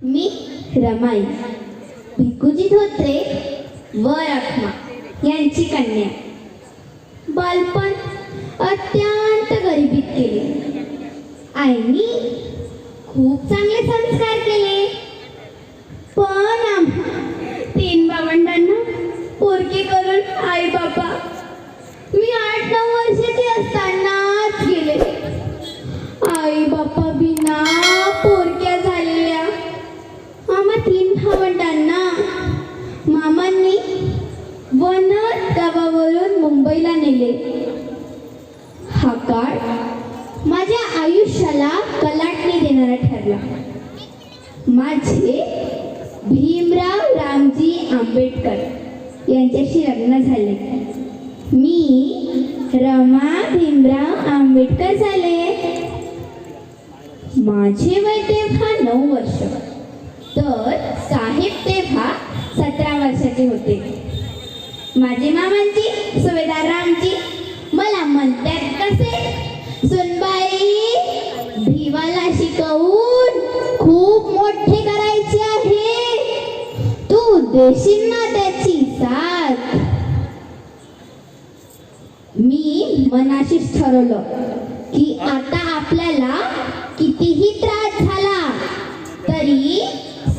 मी रमाई. भिकुजी धोत्रे व रखमा यांची कन्या. बालपण अत्यंत गरिबीत केले आईनी खूप चांगले संस्कार केले. पण आम्हा तीन भावंडांना पोरके करून आई बाबा मी आठ नऊ वर्षाची असतानाच गेले. आई बापा बिना मुंबईला नेले. हा काळ माझ्या आयुष्याला कलाटणी देणारा ठरला. माझे भीमराव रामजी आंबेडकर यांच्याशी लग्न झाले. मी रमा भीमराव आंबेडकर झाले. माझे वय तेव्हा नऊ वर्ष. तर साहेब तेव्हा सतरा वर्षाचे होते. माझे मामांची सुभेदार रामजी मला म्हणतात कसे? सुनबाई भिवाला शिकवून खूप मोठे करायचे आहे. तू देशील ना त्याची साथ. मी मनाशीच ठरवलं की आता आपल्याला कितीही त्रास झाला तरी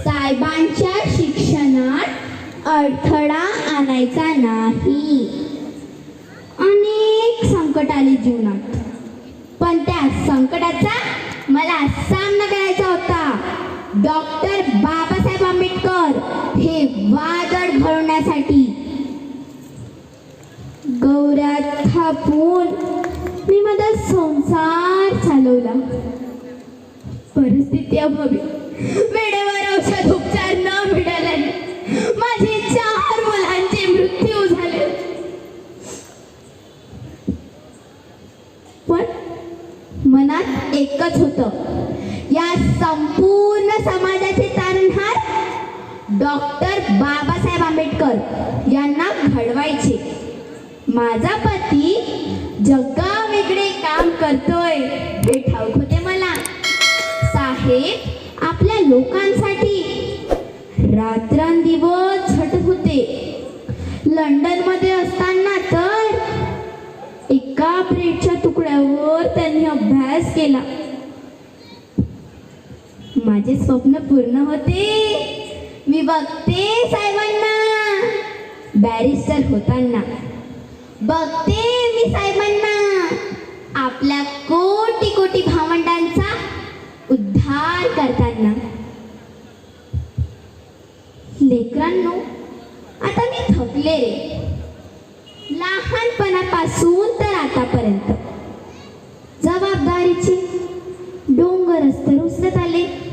साहेबांच्या शिक्षणात अडथळा आणायचा नाही. अनेक संकट आली जीवनात. पण त्या संकटाचा मला सामना करायचा होता. डॉक्टर बाबासाहेब आंबेडकर हे वादळ घडवण्यासाठी. गौऱ्यात थापून मी माझा संसार चालवला. परिस्थिती अभावी. संपूर्ण समाजाचे तारणहार डॉक्टर बाबासाहेब आंबेडकर यांना घडवायचे. माझा पती जगा वेगळे काम करतोय हे ठाऊक होते मला. साहेब आपल्या लोकांसाठी रात्रंदिवस झटत होते. लंडनमध्ये असताना तर एका ब्रेडच्या तुकड्यावर त्यांनी अभ्यास केला. माझे स्वप्न पूर्ण होते. मी बघते साहेबांना. बॅरिस्टर होताना. बघते मी साहेबांना. आपल्या कोटी कोटी भावंडांचा उद्धार करताना. लेकरांनो आता मी थकले. रे लहानपणापासून तर आतापर्यंत. जबाबदारीची डोंगर असते उचलत आले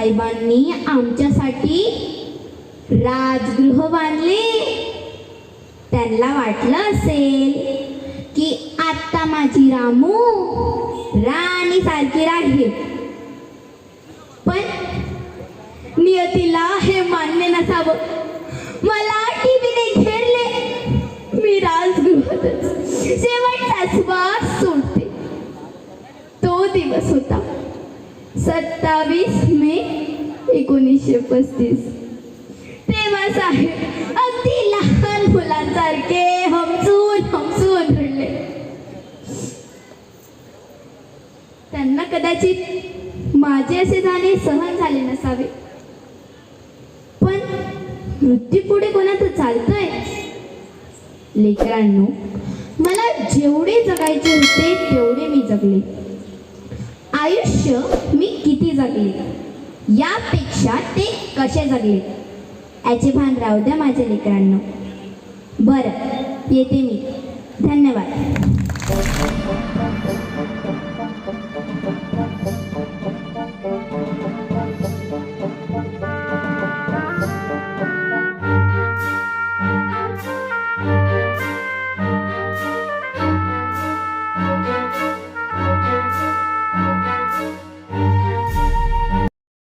साहेबांनी आमच्यासाठी राजगृह बांधले. त्यांना वाटलं असेल की आत्ता माझी रामू राणी सारखी राहील. पण नियतीला हे मान्य नसावं. मला टीव्हीने घेरले. मी राजगृहातच शेवटचा श्वास सोडते. तो दिवस होता. सत्तावीस मे एकोणीसशे पस्तीस. तेव्हा साहेब अगदी लहान मुलांसारखे हमसून हमसून रडले. त्यांना कदाचित माझे असे जाणे सहन झाले नसावे. पण मृत्यू पुढे कोणाचं चालतंय? लेकरांनो मला जेवढे जगायचे होते तेवढे मी जगले. आयुष्य जगले. यापेक्षा ते कसे जगले? याचे भान राहू द्या माझ्या लेकरांना. बरं येते मी. धन्यवाद.